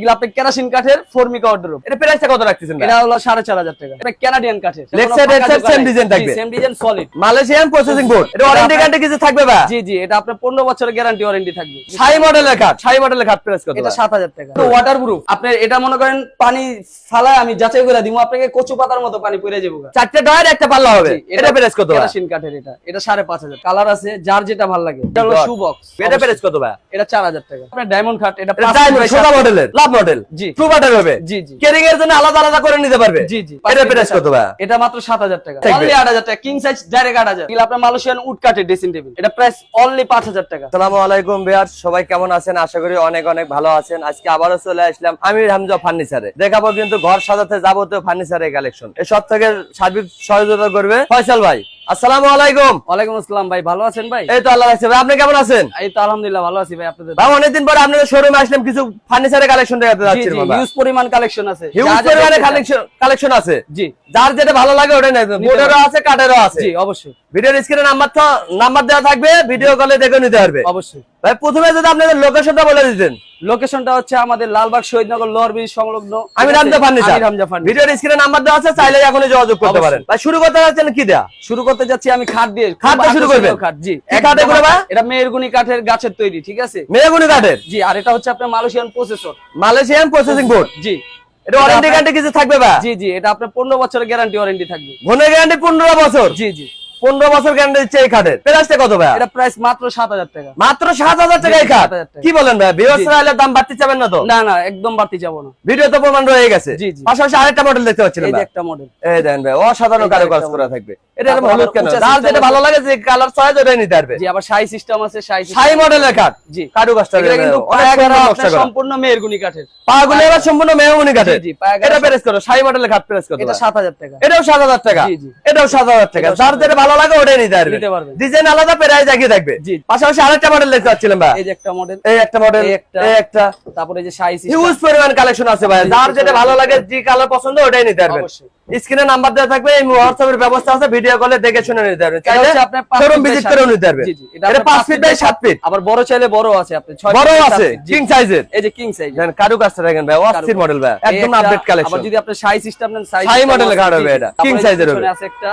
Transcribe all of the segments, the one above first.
এগুলো আপনি কেরাসিন কাঠের ফর্মিকা অর্ডার এটা প্রাইসটা কত রাখতেছেন এটা হলো সাড়ে চার হাজার টাকা। এটা কানাডিয়ান কাঠের। Left side, right side same design থাকবে। Same design solid Malaysian processing board এটা ওয়ারেন্টি গ্যারান্টি কিছু থাকবে বা জি জি এটা আপনার পনেরো বছরের গ্যারান্টি ওয়ারেন্টি থাকবে। সাই মডেলের কাঠ। সাই মডেলের কাঠ প্রাইস কত এটা ভাই? সাত হাজার টাকা। ওয়াটার প্রুফ আপনি এটা মনে করেন পানি ফালায় আমি যাচাই করে দিব আপনাকে কচু পাতার মতো পানি পড়ে যাব চারটে ডয়ার একটা পাল্লা হবে। এটা প্রাইস কত কেরাসিন কাঠের এটা। এটা সাড়ে পাঁচ হাজার। কালার আছে যার যেটা ভালো লাগে। এটা হলো শু বক্স এটা প্রাইস কত ভাই? এটা চার হাজার টাকা। আপনার ডায়মন্ড কাঠ এটা। মডেলের লাভ মডেল জি। ট্রু বাটার হবে? জি জি। কেরিং এর জন্য আলাদা আলাদা করে নিতে পারবে? জি জি। এটা প্রাইস কত ভাই এটা মাত্র সাত হাজার টাকা। অনলি আট হাজার টাকা। কিং সাইজ ডাইরেক্ট আট হাজার। আপনার মালয়েশিয়ান উড ড্রেসিং টেবিল এটা প্রাইস অনলি পাঁচ হাজার টাকা। আসসালামু আলাইকুম সবাই কেমন আছেন? আশা করি অনেক অনেক ভালো আছেন। আজকে আবারও চলে আসলাম আমির হামজা ফার্নিচারে। দেখাবো কিন্তু ঘর সাজাতে যাবতীয় ফার্নিচারের কালেকশন এই সব থেকে সার্বিক সহযোগিতা করবে ফয়সাল ভাই। আসসালামু আলাইকুম। ওয়ালাইকুম আসসালাম ভাই ভালো আছেন ভাই? এই তো আল্লাহ রাখছে ভাই আপনি কেমন আছেন? এই তো আলহামদুলিল্লাহ ভালো আছি ভাই আপনাদের ভাই অনেকদিন পরে আপনাদের শোরুমে আসলাম কিছু ফার্নিচারের কালেকশন দেখাতে যাচ্ছি বাবা হিউজ পরিমাণ কালেকশন আছে। হিউজ পরিমাণে কালেকশন কালেকশন আছে। জি। যার যেটা ভালো লাগে আছে আছে। জি অবশ্যই। ভিডিওর স্ক্রিনে নাম্বার তো নাম্বার দেওয়া থাকবে ভিডিও কলে দেখে নিতে পারবে। অবশ্যই। ভাই প্রথমে যদি আপনাদের লোকেশনটা বলে দিতেন। লোকেশনটা হচ্ছে আমাদের লালবাগ শহীদনগর সংলগ্ন। আমি রামজা ফার্নিচার আমির ফার্নিচার ভিডিওর স্ক্রিনে নাম্বার দেওয়া আছে চাইলে এখনই যোগাযোগ করতে পারেন। ভাই শুরু করতে যাচ্ছেন কি দেয়া? শুরু করতে যাচ্ছি আমি খাট দিয়ে। খাট দিয়ে শুরু করবেন? খাট জি। কি কাঠ এগুলো ভাই? এটা মেহেরগুনি কাঠের গাছের তৈরি ঠিক আছে? মেয়েগুনি কাঠের? জি আর এটা হচ্ছে আপনার Malaysian processor Malaysian processing board জি। এটা ওয়ারেন্টি গ্যারান্টি কিছু থাকবে ভাই? জি জি এটা আপনার পনেরো বছরের গ্যারান্টি ওয়ারেন্টি থাকবে। ঘনের গ্যারান্টি পনেরো বছর? জি জি। পনেরো বছর গ্যারান্টি দিচ্ছে এই কাঠের প্রাইসটা কত ভাই এটা প্রাইস মাত্র সাত হাজার টাকা। মাত্র সাত হাজার টাকা এই 7,000 টাকা। কি বলেন ভাই বিহসরা হলে দাম বাড়তে চাবেন না তো? না না একদম বাড়তি যাব না। ভিডিও তো প্রমাণ রয়ে গেছে। পাশাপাশি আরেকটা মডেল দেখতে পাচ্ছিলাম এই একটা মডেল এই দেন ভাই অসাধারণ কারুকাজ একটা করা থাকবে। এটা হলুদ কেন? system যেটা ভালো লাগে যে কালার চয়েস ওটাই নিতে পারবে। জি আবার সাই সিস্টেম আছে সাই সাই মডেলের কাঠ জি। কিন্তু করা নকশা আপনার করা। সম্পূর্ণ মেহেরগুনি কাঠের। পাগুলো এবার সম্পূর্ণ মেহগুনি কাঠের। জি, এটা প্রেস করো সাই মডেলের কাঠ প্রেস করো এটা সাত হাজার টাকা। এটাও সাত হাজার টাকা। জি, জি। এটাও সাত হাজার টাকা। যার যেটা ভালো লাগে ওটাই নিতে পারবে। ডিজাইন আলাদা প্রাইস একই থাকবে। পাশাপাশি আরেকটা মডেল দেখতে পাচ্ছিলাম ভাই। এই যে একটা মডেল এই একটা মডেল এই একটা। তারপরে যে সাই সিস্টেম হিউজ পরিমাণ কালেকশন আছে ভাই। যার যেটা ভালো লাগে যে কালার পছন্দ ওটাই নিতে পারবেন। স্ক্রিনে নাম্বার দেওয়া থাকবে এই হোয়াটসঅ্যাপের ব্যবস্থা আছে ভিডিও কলে দেখে শুনে নিতে পারবেন। চাইলে পাঁচ শোরুম ভিজিট feet। নিতে পারবেন। এটা এটা আপনার পাঁচ পাঁচ ফিট বাই by সাত ফিট আবার বড় চাইলে বড় আছে আপনি ছয় বড় আছে কিং সাইজের এই যে কিং সাইজ দেন দেখেন ভাই অস্থির মডেল ভাই একদম আপডেট কালেকশন আবার যদি আপনি সাই সিস্টেম নেন সাই এর হবে এটা, size এর হবে। আছে একটা।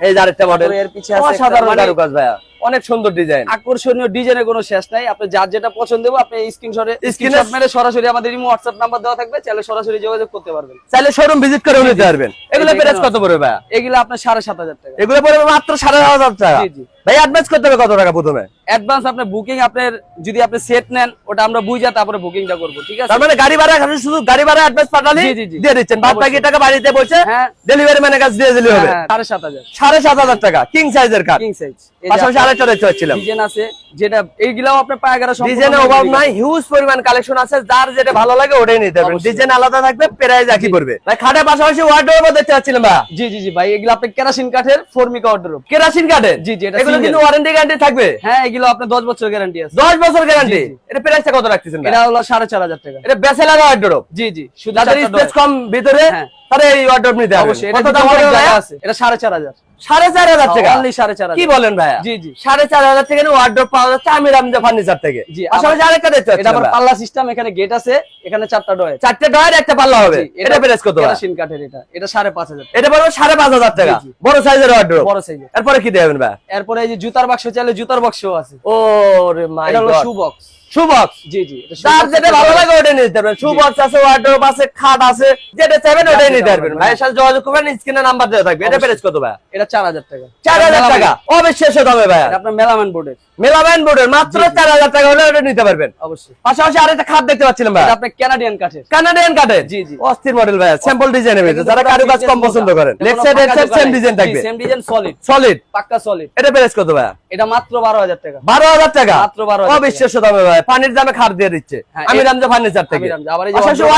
এই যে আরেকটা মডেল এর পিছে আছে অসাধারণ মানে- কারুকাজ ভাই অনেক সুন্দর ডিজাইন। আকর্ষণীয় ডিজাইনের কোনো শেষ নাই। আপনি যার যেটা পছন্দ হবে আপনি স্ক্রিনশটে স্ক্রিনশট মেরে সরাসরি আমাদের ইমো হোয়াটসঅ্যাপ নাম্বার দেওয়া থাকবে চাইলে সরাসরি যোগাযোগ করতে পারবেন। চাইলে শোরুম ভিজিট করেও নিতে পারবেন। এগুলো প্রাইস কত পড়বে ভাই এগুলো আপনার সাড়ে সাত হাজার টাকা। এগুলো পড়বে মাত্র সাড়ে হাজার টাকা। জি, জি। ভাই অ্যাডভান্স করতে হবে কত টাকা প্রথমে? অ্যাডভান্স আপনার বুকিং আপনার যদি আপনি সেট নেন ওটা আমরা বুঝা তারপরে বুকিংটা করব ঠিক আছে? তার মানে গাড়ি ভাড়া খালি শুধু গাড়ি ভাড়া অ্যাডভান্স পাঠালে জি, জি, জি। দিয়ে দিচ্ছেন। বাদ বাকি টাকা বাড়িতে বসে হ্যাঁ। ডেলিভারি ম্যানের কাছে দিয়ে দিলে হবে। হ্যাঁ, সাড়ে সাত হাজার। সাড়ে সাত হাজার টাকা। কিং সাইজের কাঠ কিং সাইজ পাশাপাশি আরেকটা দেখতে পাচ্ছিলাম ডিজাইন আছে। যেটা এইগুলাও আপনার পায়গারা ডিজাইনের অভাব নাই হিউজ পরিমাণ কালেকশন আছে যার যেটা ভালো লাগে ওটাই নিতে পারবেন। ডিজাইন আলাদা থাকবে প্রাইস একই পড়বে। ভাই খাটের পাশাপাশি ওয়ার্ডরোবও দেখতে পাচ্ছিলাম ভাই? জি জি জি ভাই এগুলো আপনি কেরাসিন কাঠের ফর্মিকা অর্ডার কেরাসিন কাঠের? জি, জি, এটা এগুলো কিন্তু ওয়ারেন্টি গ্যারান্টি থাকবে? হ্যাঁ এগুলো আপনার দশ বছর গ্যারান্টি আছে। দশ বছর গ্যারান্টি। এটা প্রাইসটা কত রাখতেছেন এটা হলো সাড়ে চার হাজার টাকা। এটা বেসে লাগা ওয়ার্ডরোব জি জি শুধু স্পেস কম ভিতরে হ্যাঁ। তারা এই ওয়ার্ডরোব নিতে হবে অবশ্যই এটা দাম? আছে এটা সাড়ে চার হাজার। সাড়ে চার হাজার টাকা? অনলি সাড়ে চার কি বলেন ভাইয়া? জি জি। সাড়ে চার হাজার থেকে ওয়ার্ডরোব পাওয়া যাচ্ছে আমি রামজা ফার্নিচার থেকে। পাশাপাশি আরেকটা দেখতে এটা আবার পাল্লা সিস্টেম এখানে গেট আছে এখানে চারটা ডয় চারটে ডয়ের একটা পাল্লা হবে। এটা কত কাঠের এটা। এটা সাড়ে পাঁচ হাজার এটা পড়বে সাড়ে পাঁচ হাজার টাকা। বড় সাইজের ওয়ার্ডরোব বড় সাইজের এরপরে কি দেবেন ভাই? এরপরে এই যে জুতার বাক্স চাইলে জুতার বাক্সও আছে। ও রে মাই এটা হলো গড শু বক্স শুবক্স জি জি এটা shoe যেটা ভালো লাগে ওটা নিতে পারবেন। শুবক্স আছে ওয়ার্ডরোব আছে খাট আছে যেটা চাইবেন ওটাই নিতে পারবেন। ভাইয়ের সাথে যোগাযোগ করবেন স্ক্রিনে নাম্বার দেওয়া থাকবে। এটা প্রাইস কত ভাই এটা চার হাজার টাকা। টাকা। অবিশ্বাস্য দামে ভাই আপনার মেলামেন বোর্ডের মেলাবেন বোর্ডের মাত্র জি, জি। চার হাজার টাকা হলে ওটা নিতে পারবেন। অবশ্যই। পাশাপাশি আরেকটা খাট দেখতে পাচ্ছিলাম ভাই এটা আপনার কানাডিয়ান কাঠের। কানাডিয়ান কাঠের? জি, জি। অস্থির মডেল ভাই স্যাম্পল ডিজাইনের ভিতরে যারা কারুকাজ কম পছন্দ করেন। এটা side right side same design থাকবে। same design solid, সলিড পাক্কা solid। এটা প্রাইস কত ভাই এটা মাত্র বারো হাজার টাকা। বারো হাজার টাকা? মাত্র 12,000 টাকা। অবিশ্বাস্য দামে ভাই পানির দামে খাট দিয়ে দিচ্ছে। হ্যাঁ, আমি রামজা ফার্নিচার থেকে।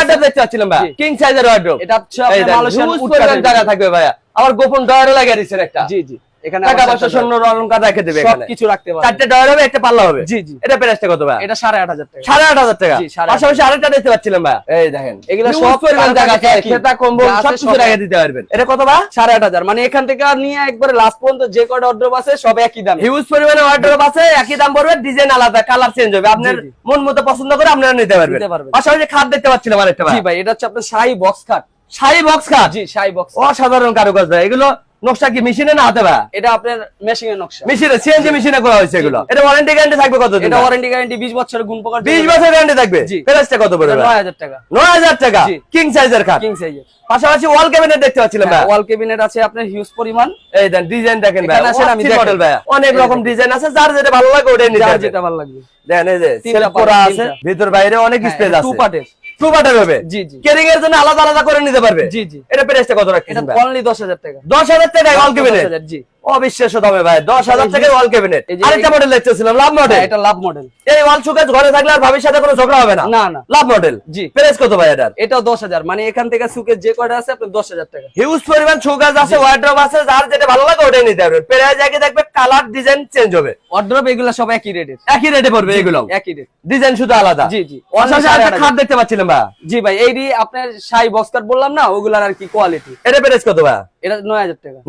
আছে। দেখতে পাচ্ছিলাম ভাই। কিং সাইজের ওয়ার্ড্রোপ এটা হচ্ছে আপনার জায়গা থাকবে ভাইয়া। আমার গোপন ডয়ারও লাগিয়ে দিচ্ছেন একটা। জি জি। এখানে টাকা আবার পয়সা চারটা স্বর্ণ অলংকার রেখে দেবে এখানে। সবকিছু রাখতে পারবেন চারটে ডয়ার হবে একটা পাল্লা হবে। জি, জি। এটা প্রাইসটা কত ভাই? এটা সাড়ে আট হাজার টাকা। সাড়ে আট হাজার টাকা। জি, সাড়ে আট পাশাপাশি আরেকটা দেখতে পাচ্ছিলাম ভাই। এই দেখেন এগুলা সব পরিমাণ জায়গা আছে একই। কম্বল সব কিছু রেখে দিতে পারবেন। এটা কত ভাই? সাড়ে আট হাজার। মানে এখান থেকে নিয়ে একবারে লাস্ট পর্যন্ত যে অর্ডার আছে সব একই দাম। হিউজ পরিমাণে অর্ডার আছে একই দাম পড়বে ডিজাইন আলাদা কালার চেঞ্জ হবে। আপনার। মন মতো পছন্দ করে আপনারা নিতে পারবেন। পাশাপাশি খাট দেখতে পাচ্ছিলাম আরেকটা ভাই। জি ভাই এটা হচ্ছে আপনার শাহি বক্স খাট। শাড়ি বক্স খাট? জি শাহি বক্স অসাধারণ কারুকাজ ভাই। এগুলো নকশা কি মেশিনে না হাতে ভাই? এটা আপনার মেশিং এর নকশা। মেশিনে সিএনজি মেশিনে করা হয়েছে এগুলো। এটা ওয়ারেন্টি গ্যারান্টি থাকবে কত এটা ওয়ারেন্টি গ্যারান্টি 20 বছরের গুণ প্রকার 20 বছর গ্যারান্টি থাকবে? প্রাইসটা কত পড়বে 9000 টাকা। 9000 টাকা? কিং সাইজের খাট? কিং সাইজের পাশাপাশি ওয়াল ক্যাবিনেট দেখতে পাচ্ছিলাম ভাই। ওয়াল ক্যাবিনেট আছে আপনার হিউজ পরিমাণ। এই দেন ডিজাইন দেখেন ভাই। এখানে আসেন আমি দেখাই। ভাই। অনেক রকম ডিজাইন আছে যার যেটা ভালো লাগে ওটাই নিতে যার যেটা ভালো লাগবে। দেখেন এই যে সেলফ করা আছে। ভিতর বাইরে অনেক স্পেস আছে। টু পার্টের টু পার্টের হবে। জি, জি। কেরিং এর জন্য আলাদা আলাদা করে নিতে পারবে। জি, জি। এটা প্রাইসটা কত রাখতে রাখছেন ভাই? অনলি 10000 টাকা। 10000 টাকা ওয়াল ক্যাবিনেট 10,000 জি। অবিশ্বাস্য দামে ভাই 10000 টাকা ওয়াল ক্যাবিনেট। আরেকটা মডেল দেখতেছিলাম লাভ মডেল হ্যাঁ, এটা লাভ মডেল এই ওয়াল সুকেজ ঘরে থাকলে আর ভাবির সাথে কোনো ঝগড়া হবে না। না না। লাভ মডেল জি। প্রাইস কত ভাই এটার? এটাও 10000 মানে এখান থেকে সুকের যে কয়টা আছে আপনার 10000 টাকা। হিউজ পরিমাণ সুকেজ আছে ওয়ার্ড্রপ আছে যার যেটা ভালো লাগে ওটাই নিতে পারবেন। প্রাইস একই থাকবে কালার ডিজাইন চেঞ্জ হবে। অর্ডার এগুলো সব একই রেটের একই রেটে পড়বে এগুলো। একই রেট ডিজাইন শুধু আলাদা। জি, জি। সাড়ে খাট দেখতে পাচ্ছিলাম ভাই। জি ভাই এইটি আপনার সাই বক্স কাট বললাম না ওগুলার আর কি কোয়ালিটি এটা প্রাইস কত ভাই? এটা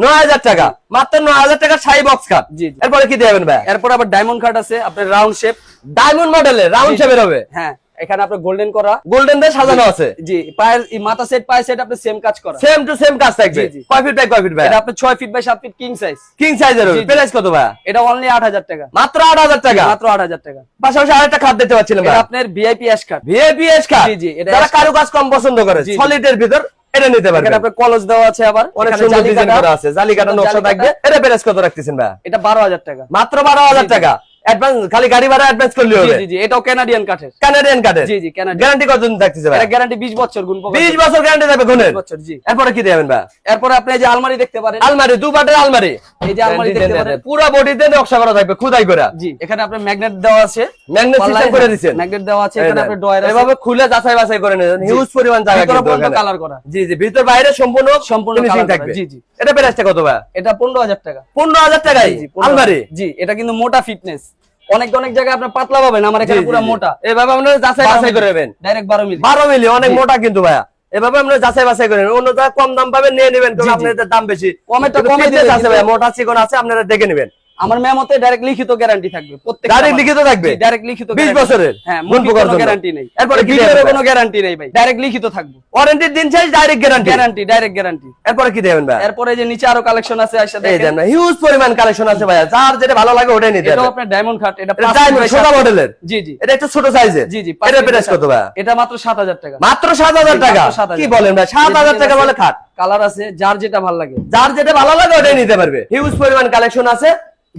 9000 টাকা। মাত্র নয় হাজার টাকা সাই বক্স কাট জি, জি। এরপরে কি দেবেন ভাই? এরপর আবার ডায়মন্ড কাট আছে আপনার রাউন্ড শেপ ডায়মন্ড মডেলের রাউন্ড জি, জি। শেপের হবে। হ্যাঁ এখানে আপনার গোল্ডেন করা। গোল্ডেন দিয়ে সাজানো আছে। জি পায়ের মাথা সেট পায়ের সেট আপনি সেম কাজ করা। সেম টু সেম কাজ থাকবে। জি, জি। কয় ফিট বাই কয় ফিট ভাই? এটা আপনার 6 feet by 7 feet king size king সাইজের হবে। জি, জি। প্রাইস কত ভাই? এটা অনলি 8000 টাকা। মাত্র আট হাজার টাকা। মাত্র 8000 টাকা। পাশাপাশি আরেকটা খাট দেখতে পাচ্ছিলাম ভাই। আপনার ভিআইপি অ্যাশ কাট ভিআইপি এস খাট জি, জি, এটা যারা S card। কারু কাজ কম পছন্দ করে। সলিডের ভিতর এটা নিতে পারবেন। আপনার কলস দেওয়া আছে আবার। অনেক সুন্দর ডিজাইন করা আছে। জালি কাটা নকশা। থাকবে। এটা প্রাইস কত রাখতেছেন ভাই এটা 12000 টাকা। মাত্র বারো হাজার জি, জি। টাকা। অ্যাডভান্স খালি গাড়ি ভাড়া অ্যাডভান্স করলে হবে। জি জি এটাও কানাডিয়ান কাঠের। কানাডিয়ান কার্ডের জি জি গ্যারান্টি কতদিন থাকতেছে ভাই? এটা গ্যারান্টি 20 বছর গুণ প্রকার 20 বছর গ্যারান্টি গুণের 20 বছর জি। এরপরে কি দেবেন ভাই? এরপরে আপনি এই যে আলমারি দেখতে পারেন। আলমারি দু পাটের আলমারি। এই যে আলমারি দেখতে পারেন। পুরো বডিতে নকশা করা থাকবে খুদাই করে। জি এখানে আপনার ম্যাগনেট দেওয়া আছে। ম্যাগনেট সিস্টেম করে ম্যাগনেট দেওয়া আছে এখানে আপনার ডয়ার আছে। এভাবে খুলে যাচাই বাছাই করে নেন। হিউজ পরিমাণ জায়গা কিন্তু কালার করা। জি জি ভিতর বাইরে সম্পূর্ণ সম্পূর্ণ থাকবে। জি, জি। এটা প্রাইসটা কত ভাই? এটা 15000 টাকা। 15000 টাকায়? জি, জি, 15,000 আলমারি? জি এটা কিন্তু মোটা ফিটনেস অনেক অনেক জায়গায় আপনার পাতলা পাবেন আমার এখানে পুরো মোটা। এভাবে আপনারা যাচাই বাছাই করে নেবেন। ডাইরেক্ট 12 মিলি। 12 মিলি অনেক মোটা কিন্তু ভাইয়া। এভাবে আমরা যাচাই বাছাই করে নেবেন। অন্য জায়গায় কম দাম পাবেন নিয়ে নেবেন। কারণ। আপনাদের দাম বেশি। কমে তো কমে আছে কিন্তু- ভাইয়া মোটা চিকন আছে আপনারা দেখে নেবেন। আমার মেমোতে ডাইরেক্ট লিখিত গ্যারান্টি থাকবে। প্রত্যেক Direct লিখিত থাকবে? ডাইরেক্ট লিখিত 20 বছরের? হ্যাঁ কোনো জন্য? গ্যারান্টি নেই। এরপরে কি ভিডিওর? কোনো গ্যারান্টি নেই ভাই। ডাইরেক্ট লিখিত থাকবে। ওয়ারেন্টির দিন শেষ direct guarantee guarantee direct guarantee এরপরে কি দেবেন ভাই? এরপরে যে নিচে আরও কালেকশন আছে আসলে এই দেন হিউজ পরিমাণ কালেকশন আছে ভাইয়া। যার যেটা ভালো লাগে ওটাই নিতে হবে। আপনার ডায়মন্ড কাট এটা এটা পাঁচ diamond, ছোট। মডেলের জি জি। এটা একটু ছোট সাইজের জি জি এটা প্রাইস কত ভাই এটা মাত্র 7000 টাকা। মাত্র সাত হাজার টাকা। কি বলেন ভাই? সাত হাজার টাকা বলে খাট কালার আছে যার যেটা ভালো লাগে। যার যেটা ভালো লাগে ওটাই নিতে পারবে। হিউজ পরিমাণ কালেকশন আছে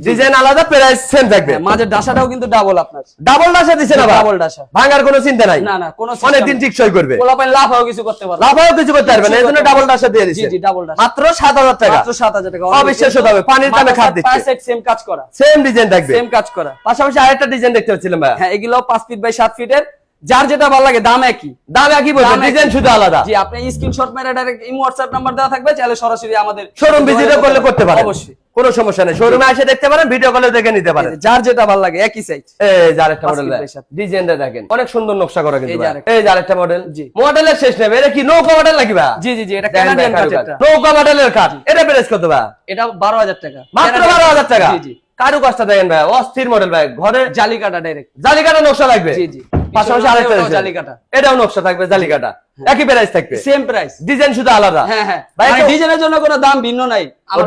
ডিজাইন আলাদা প্রাইস সেম থাকবে। হ্যাঁ, মাঝের ডাসাটাও কিন্তু ডাবল আপনার। ডাবল ডাসা দিছে না ডাবল ডাসা। ভাঙার কোনো চিন্তা নাই। না না কোনো অনেকদিন নেই। টিকসই করবে। পোলাপাইন লাভ হবে কিছু করতে পারবে। লাভও কিছু করতে পারবে না এই জন্য ডাবল। ডাসা দিয়ে জি জি ডাবল ডাসা। মাত্র সাত হাজার টাকা। মাত্র 7000 টাকা। অবিশ্বাস্য দামে, পানির দামে খাট দিচ্ছে। সেম কাজ করা। সেম ডিজাইন থাকবে। সেম কাজ করা। পাশাপাশি আরেকটা ডিজাইন দেখতে পাচ্ছিলাম ভাই হ্যাঁ এগুলো 5 ফিট বাই 7 ফিটের যার যেটা ভালো লাগে দাম একই। দাম একই বলছে ডিজাইন শুধু আলাদা। জি আপনি স্ক্রিনশট মেরে ডাইরেক্ট ইমো হোয়াটসঅ্যাপ নাম্বার দেওয়া থাকবে চাইলে সরাসরি আমাদের শোরুম ভিজিট করলে করতে পারেন। অবশ্যই। কোনো সমস্যা নেই। শোরুমে এসে দেখতে পারেন ভিডিও কলে দেখে নিতে পারেন। যার যেটা ভালো লাগে একই সাইজ এই যে আরেকটা পাঁচ মডেল ডিজাইনটা দেখেন। অনেক সুন্দর নকশা করা কিন্তু এই যে ভাই। আরেকটা। এই যে আরেকটা মডেল জি। মডেলের শেষ নেবে এটা কি নৌকা মডেল ভাই? জি জি জি এটা কানাডিয়ান কাজ এটা নৌকা মডেলের কাঠ এটা প্রাইস কত ভাই? এটা 12000 টাকা। মাত্র বারো হাজার টাকা। জি জি। কারু কাজটা দেখেন ভাই অস্থির মডেল ভাই। ঘরে জালি কাটা ডাইরেক্ট জালিকাটা নকশা লাগবে। জি, জি। পাশাপাশি আরেকটা জালিকাটা। এটাও নকশা থাকবে জালিকাটা। একই প্রাইস থাকবে। সেম প্রাইস ডিজাইন শুধু আলাদা। হ্যাঁ হ্যাঁ। ভাই মানে ডিজাইনের জন্য কোনো দাম ভিন্ন নাই।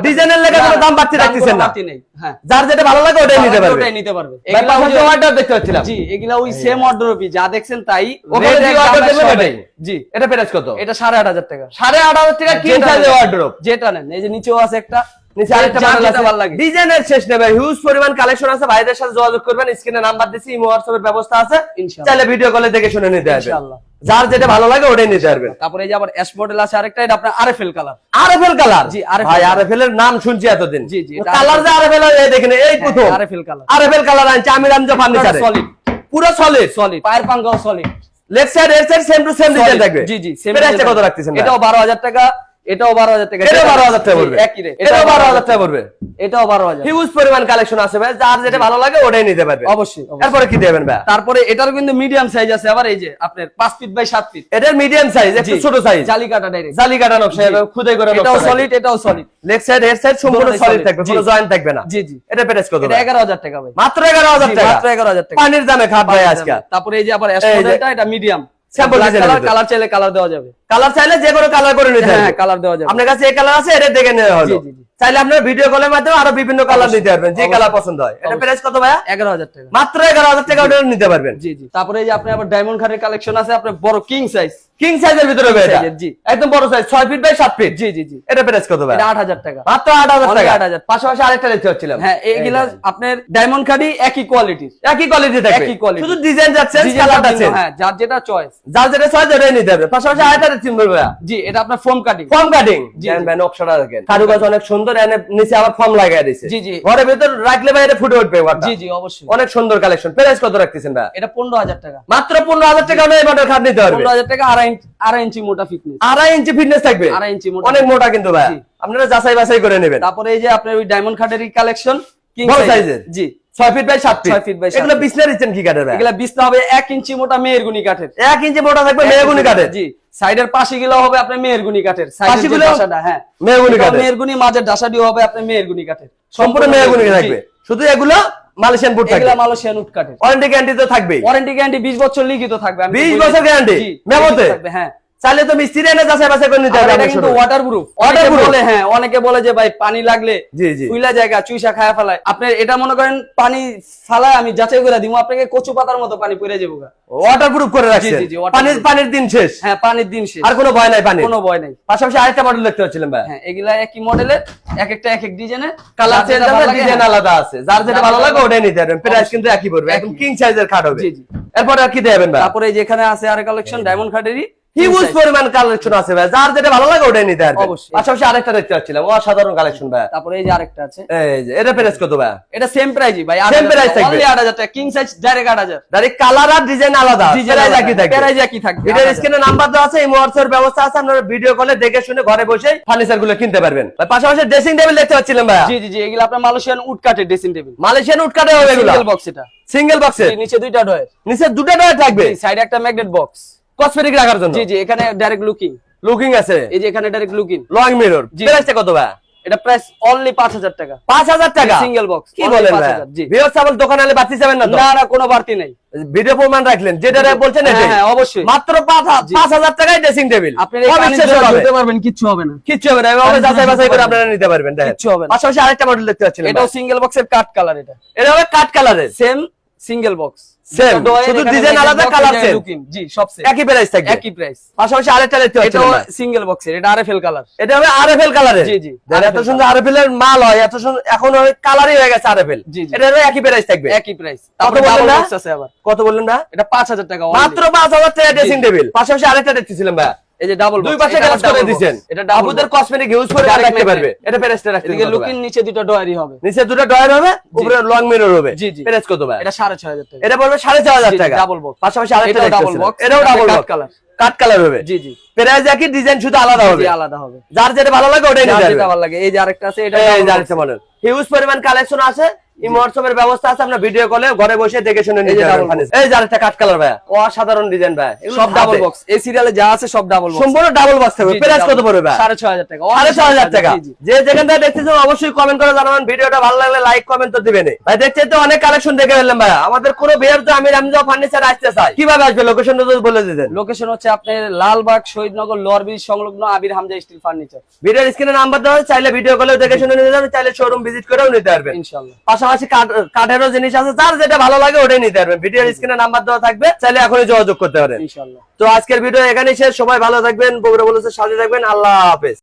ডিজাইনের লেগে কোনো দাম বাড়তি রাখতেছেন না। নেই। হ্যাঁ। যার যেটা ভালো লাগে ওটাই নিতে পারবে। ওটাই নিতে পারবে। এগুলা পাশাপাশি দেখতে পাচ্ছিলাম। জি এগুলা ওই সেম অর্ডারই যা দেখছেন তাই। ওখানে যে দেবে ওটাই। জি। এটা প্রাইস কত? এটা সাড়ে আট হাজার টাকা। সাড়ে আট হাজার টাকা কিং সাইজের ওয়ার্ড্রোব যেটা নেন। এই যে নিচেও আছে একটা। নিচে আরেকটা যার আছে। ভালো লাগে। ডিজাইনের শেষ নেবে হিউজ পরিমাণ কালেকশন আছে। ভাইদের সাথে যোগাযোগ করবেন স্ক্রিনে নাম্বার দিছি ইমো হোয়াটসঅ্যাপের ব্যবস্থা আছে। ইনশাআল্লাহ। চাইলে ভিডিও কলে দেখে শুনে নিতে পারবেন। ইনশাআল্লাহ। যার যেটা ভালো লাগে ওটাই নিতে পারবেন। তারপরে এই যে আবার অ্যাশ মডেল আছে আরেকটা এটা আপনার আরএফএল কালার আরএফএল কালার জি, ভাই আরএফএল এর নাম শুনছি এতদিন। জি, জি, কালার যে আরএফএল এই দেখেন এই প্রথম। আরএফএল কালার আরএফএল কালার আনছে আমি রামজো ফার্নিচারে। সলিড পুরো সলিড সলিড পায়ের পাঙ্গাও সলিড লেফট সাইড এর side same to same design থাকবে। জি জি same কত রাখতেছেন এটাও বারো হাজার টাকা এটাও বারো হাজার টাকা। এটাও বারো হাজার টাকা পড়বে। একই রেট এটাও বারো হাজার টাকা পড়বে। এটাও বারো হাজার। হিউজ পরিমাণ কালেকশন আছে ভাই। যার যেটা ভালো লাগে ওটাই নিতে পারবে। অবশ্যই। এরপরে কি দেবেন ভাই? তারপরে এটারও কিন্তু মিডিয়াম সাইজ আছে। আবার এই যে আপনার পাঁচ ফিট বাই সাত ফিট এটার মিডিয়াম সাইজ একটু ছোট সাইজ জালি কাটা ডাইরেক্ট জালি কাটা নকশা খুদাই করে এটাও সলিড এটাও solid leg side head side সম্পূর্ণ সলিড থাকবে কোনো জয়েন্ট থাকবে না। জি জি। এটা কত টাকা ভাই। মাত্র এগারো হাজার জি, টাকা। মাত্র এগারো হাজার টাকা। পানির দামে খাট ভাই আজকে। তারপরে এই যে আবার এটা মিডিয়াম কালার কালার চাইলে কালার দেওয়া যাবে। কালার চাইলে যে কোনো কালার করে নিতে হ্যাঁ কালার দেওয়া যাবে। আপনার কাছে এই কালার আছে? এটা দেখে নেওয়া হলো। জি, জি। চাইলে আপনার ভিডিও কলের মাধ্যমে আরও বিভিন্ন কালার নিতে পারবেন। যে কালার পছন্দ হয়। এটা প্রাইস কত ভাইয়া? এগারো হাজার টাকা। মাত্র এগারো হাজার টাকা ওটা নিতে পারবেন। জি জি। তারপরে এই যে আপনি আবার ডায়মন্ড খাটের কালেকশন আছে আপনার বড় কিং সাইজ কিং সাইজের ভিতরে হবে এটা? জি। একদম বড় সাইজ ছয় ফিট বাই সাত ফিট জি জি জি। এটা প্রাইস কত ভাই এটা আট হাজার টাকা। মাত্র আট হাজার অনলি টাকা। আট হাজার। পাশাপাশি আরেকটা দেখতে পাচ্ছিলাম। হ্যাঁ এগুলা আপনার ডায়মন্ড খাটি একই কোয়ালিটির একই কোয়ালিটি থাকবে একই quality। শুধু ডিজাইন যাচ্ছে কালার যাচ্ছে হ্যাঁ যার যেটা চয়েস যার যেটা ছয় ওটাই নিতে হবে। পাশাপাশি আরেকটা দেখছি ভাইয়া। জি এটা আপনার ফোম কাটিং ফর্ম কাটিং জি। ভাই নকশাটা দেখেন। কারুকাজ অনেক সুন্দর এনে নিচে আবার ফর্ম লাগাই দিয়েছে জি, জি। ঘরের ভিতর রাখলে ভাই এটা ফুটে উঠবে। জি জি অবশ্যই। অনেক সুন্দর কালেকশন প্রাইস কত রাখতেছেন ভাই? এটা পনেরো হাজার টাকা। মাত্র পনেরো হাজার টাকা এই খাট নিতে পারবে। পনেরো হাজার টাকা আড়াই আড়াই ইঞ্চি মোটা ফিটনেস আড়াই ইঞ্চি ফিটনেস থাকবে। আড়াই ইঞ্চি মোটা অনেক মোটা কিন্তু ভাই। আপনারা যাচাই বাছাই করে নেবেন। তারপরে এই যে আপনার ওই ডায়মন্ড খাটেরই কালেকশন কিং সাইজের জি। ছয় ফিট বাই সাত ফিট feet by এগুলো। বিছনা দিচ্ছেন কি কাঠের এগুলা বিছনা হবে এক ইঞ্চি মোটা মেয়েরগুনি কাঠের। এক ইঞ্চি মোটা থাকবে মেহগুনি কাঠের? জি। সাইডের পাশে গুলো হবে আপনার মেহেরগুনি কাঠের। হ্যাঁ। এটাও কাঠের। মেহেরগুনি মাঝের ডাসাটিও হবে আপনার মেয়ের মেহেরগুনি কাঠের। সম্পূর্ণ মেয়ের জি। থাকবে। শুধু এগুলো মালয়েশিয়ান বোর্ড থাকবে। এগুলা মালয়েশিয়ান উড কাঠের। ওয়ারেন্টি গ্যারান্টি তো থাকবে ওয়ারেন্টি গ্যারান্টি 20 বছর লিখিত থাকবে। বিশ 20 বছর গ্যারান্টি মেমোতে? থাকবে, হ্যাঁ। চাইলে তো মিস্ত্রি এনে যাচাই বাছাই করে নিতে হবে কিন্তু। ওয়াটারপ্রুফ? অনেকে বলে হ্যাঁ অনেকে বলে যে ভাই পানি লাগলে জি, জি। ফুইলা জায়গা চুইসা খায়া ফেলায়। আপনি এটা মনে করেন পানি ফালায় আমি যাচাই করে দিব আপনাকে কচু পাতার মতো পানি পড়ে যাব। ওয়াটারপ্রুফ করে রাখছেন। জি, জি, waterproof। পানির পানির দিন শেষ। হ্যাঁ পানির দিন শেষ। আর কোনো ভয় নাই পানি কোনো ভয় নাই। পাশাপাশি আরেকটা মডেল দেখতে পাচ্ছিলাম ভাই। হ্যাঁ এগুলা একই মডেলের এক একটা এক এক ডিজাইনের কালার চেঞ্জ হবে ডিজাইন আলাদা আছে। যার যেটা ভালো লাগে ওটাই নিতে পারবেন। প্রাইস কিন্তু একই পড়বে। একদম কিং সাইজের খাট হবে। জি, জি। এরপর আর কি দেবেন ভাই? তারপরে যেখানে আছে আরে কালেকশন ডায়মন্ড খাটেরই হিউজ পরিমাণ কালেকশন আছে ভাই। যার যেটা ভালো লাগে ওটাই নিতে পারবেন অবশ্যই। পাশাপাশি আরেকটা দেখতে পাচ্ছিলাম। অসাধারণ কালেকশন ভাই। তারপরে এই যে আরেকটা আছে। এই যে এটা প্রাইস কত ভাই? এটা সেম প্রাইসই ভাই। Price থাকবে। অনলি 8000 টাকা। King size direct 8000 direct colour আর ডিজাইন আলাদা। প্রাইস একই থাকবে। প্রাইস একই থাকবে। স্ক্রিনে নাম্বার দেওয়া আছে এই ব্যবস্থা আছে। আপনারা ভিডিও কলে দেখে শুনে ঘরে বসে ফার্নিচারগুলো কিনতে পারবেন। ভাই, পাশাপাশি ড্রেসিং টেবিল দেখতে পাচ্ছিলাম ভাই। জি জি জি এগুলো আপনার মালয়েশিয়ান উড কাটের ড্রেসিং টেবিল মালয়েশিয়ান উড কাটে হবে এগুলো। সিঙ্গেল বক্স এটা। সিঙ্গেল বক্সে নিচে দুইটা ডয়ার নিচে দুটো ডয়ার থাকবে। সাইডে একটা ম্যাগনেট বক্স কসমেটিক রাখার জন্য? জি জি এখানে ডাইরেক্ট লুকিং লুকিং আছে? এই যে এখানে ডাইরেক্ট লুকিং লং মিরর। প্রাইসটা কত ভাই? এটা প্রাইস অনলি 5000 টাকা। পাঁচ হাজার টাকা? সিঙ্গেল বক্স কি বলেন ভাই? ভিউয়ার্স আবার দোকানে আলে বাড়তি যাবেন না তো? না না কোনো বাড়তি নাই। ভিডিও প্রমাণ রাখলেন। যেটা বলছেন হ্যাঁ, হ্যাঁ, অবশ্যই। মাত্র পাঁচ হা- জি। পাঁচ হাজার টাকায় ড্রেসিং টেবিল আপনি পানির পারবেন কিচ্ছু হবে না। কিচ্ছু হবে না। এভাবে যাচাই বাছাই করে আপনারা নিতে পারবেন দেখেন। কিচ্ছু হবে না। পাশাপাশি আরেকটা মডেল দেখতে পাচ্ছিলেন এটাও সিঙ্গেল বক্সের কাট কালার এটা। এটা হবে কাট কালারের সেম সিঙ্গেল বক্স Same, শুধু ডিজাইন আলাদা, কালার সেম জি সব। একই প্রাইস থাকবে। একই প্রাইস পাশাপাশি আরেকটা দেখতে পাচ্ছেন এটা সিঙ্গেল বক্সের এটা আরএফএল কালার এটা হবে আরএফএল কালারে জি, জি, এত সুন্দর আরএফএল এর মাল হয় এত সুন্দর এখন ওই কালারই হয়ে গেছে আরএফএল। এটা হবে একই প্রাইস থাকবে। একই প্রাইস তারপরে বললেন ডাবল না? বক্স আছে আবার। কত বললেন না এটা 5000 টাকা মাত্র পাঁচ হাজার টাকা ড্রেসিং টেবিল পাশাপাশি আরেকটা দেখতেছিলাম ভাই। এই যে ডাবল দুই পাশে গ্লাস করে দিয়েছেন এটা ডাবল আপুদের কসমেটিক ইউজ করে রাখতে পারবে। এটা প্রাইসটা রাখতে এদিকে লুকিং নিচে দুটো ডয়ারি হবে। নিচে দুটো ডয়ার হবে উপরে লং মিরর হবে। জি, জি। প্রাইস কত ভাই? এটা 6500 টাকা। এটা পড়বে টাকা। double box। পাশাপাশি আরেকটা দেখতেছিলাম। box, এটাও double box color। Cut colour হবে। জি জি। প্রাইস একই ডিজাইন শুধু আলাদা হবে। আলাদা হবে। যার যেটা ভালো লাগে ওটাই যার নিতে যেটা ভালো লাগে এই যে আরেকটা আছে এটা এই যে box। আরেকটা মডেল হিউজ পরিমাণ কালেকশন আছে। এই ব্যবস্থা আছে আমরা ভিডিও কলে ঘরে বসে দেখে শুনে নিতে পারবেন এই যে আরেকটা কাট কালার ভাই অসাধারণ ডিজাইন ভাই। সব ডাবল বক্স এই সিরিয়ালে যা আছে সব ডাবল বক্স সম্পূর্ণ ডাবল বক্স থাকবে। প্রাইস কত পড়বে ভাই? সাড়ে ছয় হাজার টাকা। সাড়ে ছ হাজার টাকা। জি, জি। যে যেখান থেকে দেখতেছেন অবশ্যই কমেন্ট করে জানাবেন। ভিডিওটা ভালো লাগলে লাইক কমেন্ট তো দিবেন ভাই দেখতে তো অনেক কালেকশন দেখে ফেললাম ভাই আমাদের কোনো বিয়ার তো আমি রামজা ফার্নিচার আসতে চাই। কীভাবে আসবে? লোকেশনটা যদি বলে দিতেন। লোকেশন হচ্ছে আপনার লালবাগ শহীদনগর লোয়ার ব্রিজ সংলগ্ন আবির হামজা স্টিল ফার্নিচার ভিডিওর স্ক্রিনে নাম্বার দেওয়া চাইলে ভিডিও কলেও দেখে শুনে নিতে চাইলে শোরুম ভিজিট করেও নিতে পারবেন। পাশাপাশি কাঠ- কাঠেরও জিনিস আছে। যার যেটা ভালো লাগে ওটাই নিতে পারবেন। ভিডিওর স্ক্রিনে নাম্বার দেওয়া থাকবে চাইলে এখনই যোগাযোগ করতে পারেন। তো আজকের ভিডিও এখানেই শেষ। সবাই ভালো থাকবেন। বগুড়া বলেছে সাথে থাকবেন। আল্লাহ হাফেজ।